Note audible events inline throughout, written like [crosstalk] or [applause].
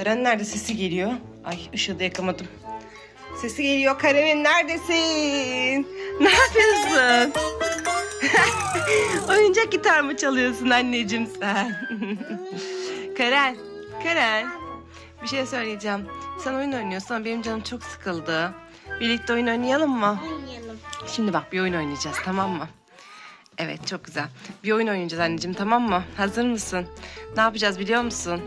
Karen nerede sesi geliyor? Ay ışığı da yakamadım. Sesi geliyor Karen'in neredesin? Ne yapıyorsun? [laughs] Oyuncak gitar mı çalıyorsun anneciğim sen? [laughs] Karen, Karen. Bir şey söyleyeceğim. Sen oyun oynuyorsun ama benim canım çok sıkıldı. Birlikte oyun oynayalım mı? Oynayalım. Şimdi bak bir oyun oynayacağız tamam mı? Evet çok güzel. Bir oyun oynayacağız anneciğim tamam mı? Hazır mısın? Ne yapacağız biliyor musun?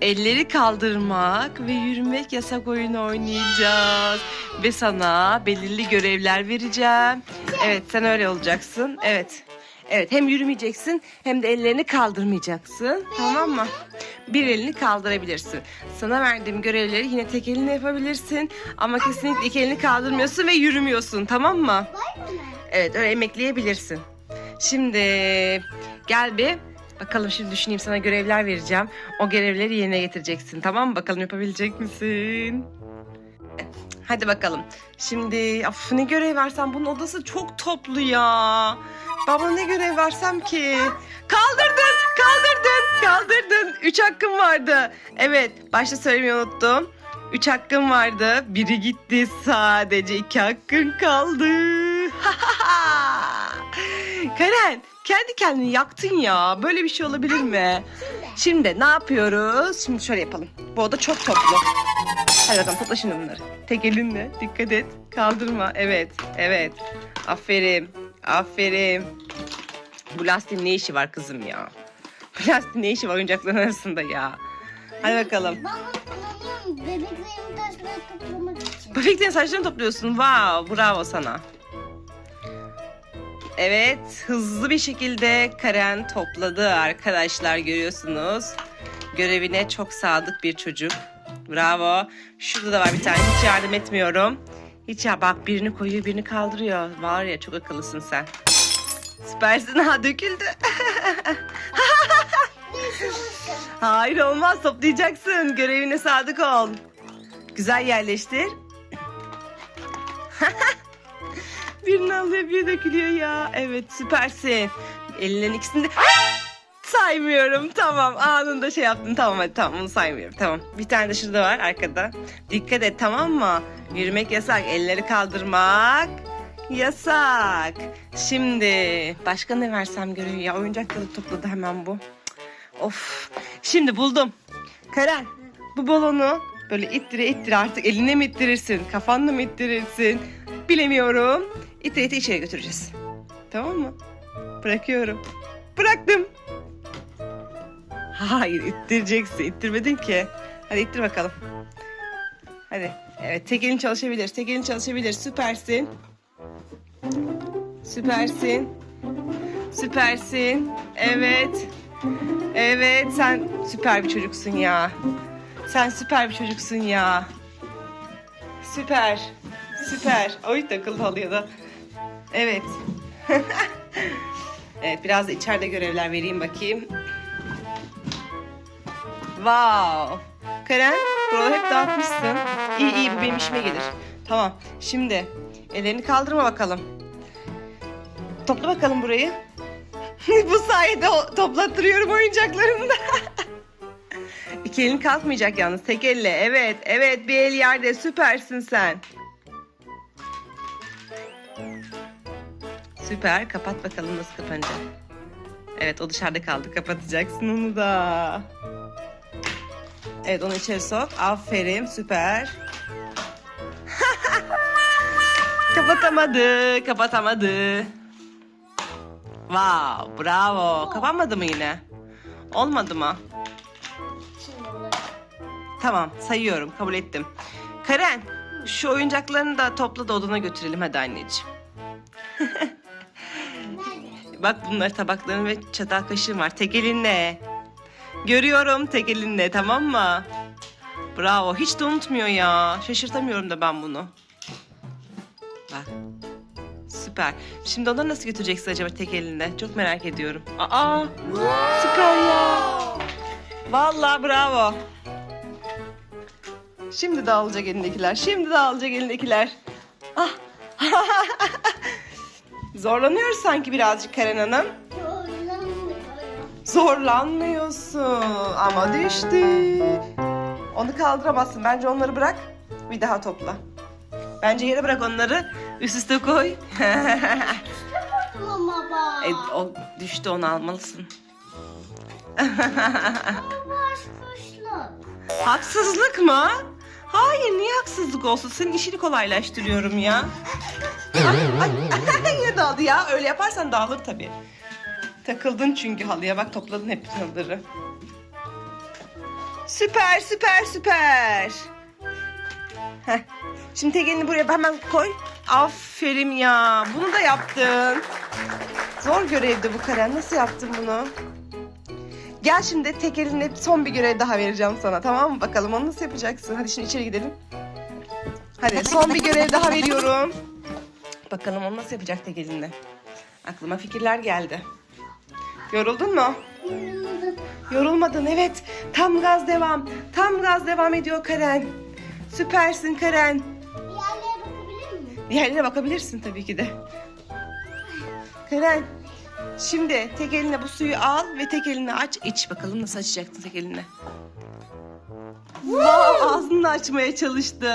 Elleri kaldırmak ve yürümek yasak oyunu oynayacağız. Ve sana belirli görevler vereceğim. Evet sen öyle olacaksın. Evet. Evet hem yürümeyeceksin hem de ellerini kaldırmayacaksın. Tamam mı? Bir elini kaldırabilirsin. Sana verdiğim görevleri yine tek elinle yapabilirsin. Ama kesinlikle iki elini kaldırmıyorsun ve yürümüyorsun. Tamam mı? Evet öyle emekleyebilirsin. Şimdi gel bir bakalım şimdi düşüneyim sana görevler vereceğim. O görevleri yerine getireceksin tamam mı? Bakalım yapabilecek misin? Hadi bakalım. Şimdi of, ne görev versem bunun odası çok toplu ya. Baba ne görev versem ki? Kaldırdın, kaldırdın, kaldırdın. Üç hakkım vardı. Evet, başta söylemeyi unuttum. Üç hakkım vardı. Biri gitti. Sadece iki hakkın kaldı. [laughs] Karen, kendi kendini yaktın ya. Böyle bir şey olabilir mi? Şimdi ne yapıyoruz? Şimdi şöyle yapalım. Bu oda çok toplu. Hadi bakalım topla şimdi bunları. Tek elinle. Dikkat et. Kaldırma. Evet. Evet. Aferin. Aferin. Bu lastiğin ne işi var kızım ya? Bu lastiğin ne işi var oyuncakların arasında ya? Hadi bakalım. Ben kullanıyorum. Bebeklerin taşları toplamak için. Bebeklerin saçlarını topluyorsun. Wow, bravo sana. Evet, hızlı bir şekilde Karen topladı arkadaşlar görüyorsunuz. Görevine çok sadık bir çocuk. Bravo. Şurada da var bir tane. Hiç yardım etmiyorum. Hiç ya bak birini koyuyor, birini kaldırıyor. Var ya çok akıllısın sen. Süpersin ha döküldü. [laughs] Hayır olmaz toplayacaksın. Görevine sadık ol. Güzel yerleştir. Birini alıyor biri dökülüyor ya. Evet süpersin. Elinin ikisini de... Saymıyorum tamam anında şey yaptın tamam hadi tamam onu saymıyorum tamam. Bir tane de şurada var arkada. Dikkat et tamam mı? Yürümek yasak elleri kaldırmak yasak. Şimdi başka ne versem görüyor ya oyuncakları topladı hemen bu. Of şimdi buldum. Karen bu balonu böyle ittire ittire artık eline mi ittirirsin kafanla mı ittirirsin bilemiyorum. İttire ittire içeri götüreceğiz. Tamam mı? Bırakıyorum. Bıraktım. Hayır ittireceksin. İttirmedin ki. Hadi ittir bakalım. Hadi. Evet tek elin çalışabilir. Tek elin çalışabilir. Süpersin. Süpersin. Süpersin. Evet. Evet sen süper bir çocuksun ya. Sen süper bir çocuksun ya. Süper. Süper. Oy takıldı halıya da. Evet. [laughs] evet biraz da içeride görevler vereyim bakayım. Wow. Karen, buraları hep dağıtmışsın. İyi iyi bu benim işime gelir. Tamam. Şimdi ellerini kaldırma bakalım. Topla bakalım burayı. [laughs] bu sayede toplattırıyorum oyuncaklarını da. [laughs] İki elin kalkmayacak yalnız. Tek elle. Evet, evet. Bir el yerde. Süpersin sen. Süper. Kapat bakalım nasıl kapanacak. Evet, o dışarıda kaldı. Kapatacaksın onu da. Evet, onu içeri sok. Aferin. Süper. [laughs] kapatamadı. Kapatamadı. Wow, bravo. Kapanmadı mı yine? Olmadı mı? Tamam, sayıyorum. Kabul ettim. Karen, şu oyuncaklarını da topla da odana götürelim hadi anneciğim. [laughs] Bak bunlar tabakların ve çatal kaşığın var. Tek elinle. Görüyorum tek elinle tamam mı? Bravo. Hiç de unutmuyor ya. Şaşırtamıyorum da ben bunu. Bak. Süper. Şimdi onları nasıl götüreceksin acaba tek elinde? Çok merak ediyorum. Aa! Süper ya. Vallahi bravo. Şimdi dağılacak elindekiler. Şimdi dağılacak elindekiler. Ah. [laughs] Zorlanıyoruz sanki birazcık Karen Hanım. Zorlanmıyorum. Zorlanmıyorsun ama düştü. Onu kaldıramazsın. Bence onları bırak. Bir daha topla. Bence yere bırak onları. Üst üste koy. Baba. [laughs] e, o düştü onu almalısın. Haksızlık mı? Hayır niye haksızlık olsun? Senin işini kolaylaştırıyorum ya. [laughs] Ay, ay, dağıldı ya. Öyle yaparsan dağılır tabii. Takıldın çünkü halıya. Bak topladın hep halıları. Süper süper süper. Heh. Şimdi tek elini buraya hemen koy. Aferin ya. Bunu da yaptın. Zor görevdi bu Karen. Nasıl yaptın bunu? Gel şimdi tek elinle son bir görev daha vereceğim sana tamam mı? Bakalım onu nasıl yapacaksın? Hadi şimdi içeri gidelim. Hadi son bir görev daha veriyorum. Bakalım onu nasıl yapacak tek elinle. Aklıma fikirler geldi. Yoruldun mu? Yorulmadım. Yorulmadın evet. Tam gaz devam. Tam gaz devam ediyor Karen. Süpersin Karen. Diğerlere bakabilir miyim? Diğerlerine bakabilirsin tabii ki de. Karen, şimdi tek eline bu suyu al ve tek eline aç, iç bakalım nasıl açacaksın tek eline. Wow, ağzını açmaya çalıştı.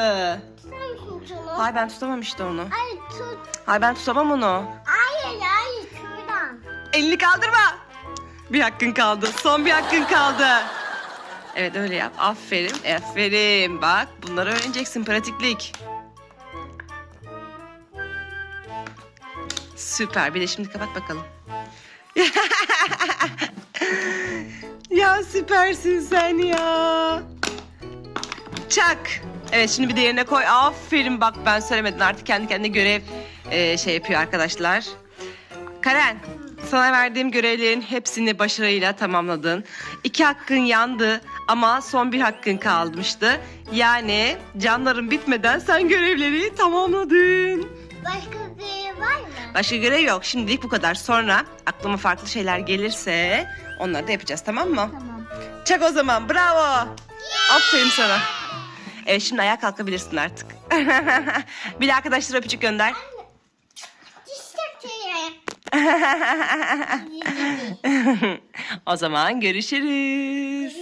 Mısın şunu? Hayır ben tutamam işte onu. Hayır tut. Hayır ben tutamam onu. Hayır hayır şuradan. Elini kaldırma. Bir hakkın kaldı. Son bir hakkın kaldı. Evet öyle yap. Aferin. Aferin. Bak bunları öğreneceksin. Pratiklik. Süper. Bir de şimdi kapat bakalım. [laughs] ya süpersin sen ya. Çak. Evet şimdi bir de yerine koy. Aferin bak ben söylemedim artık kendi kendine görev e, şey yapıyor arkadaşlar. Karen, sana verdiğim görevlerin hepsini başarıyla tamamladın. İki hakkın yandı ama son bir hakkın kalmıştı. Yani canların bitmeden sen görevleri tamamladın. Başka bir var mı? Başka görev yok. Şimdilik bu kadar. Sonra aklıma farklı şeyler gelirse onları da yapacağız tamam mı? Tamam. Çak o zaman. Bravo. Aferin sana. Evet şimdi ayağa kalkabilirsin artık. [laughs] bir de arkadaşlara öpücük gönder. Diş takıyor. [laughs] o zaman görüşürüz.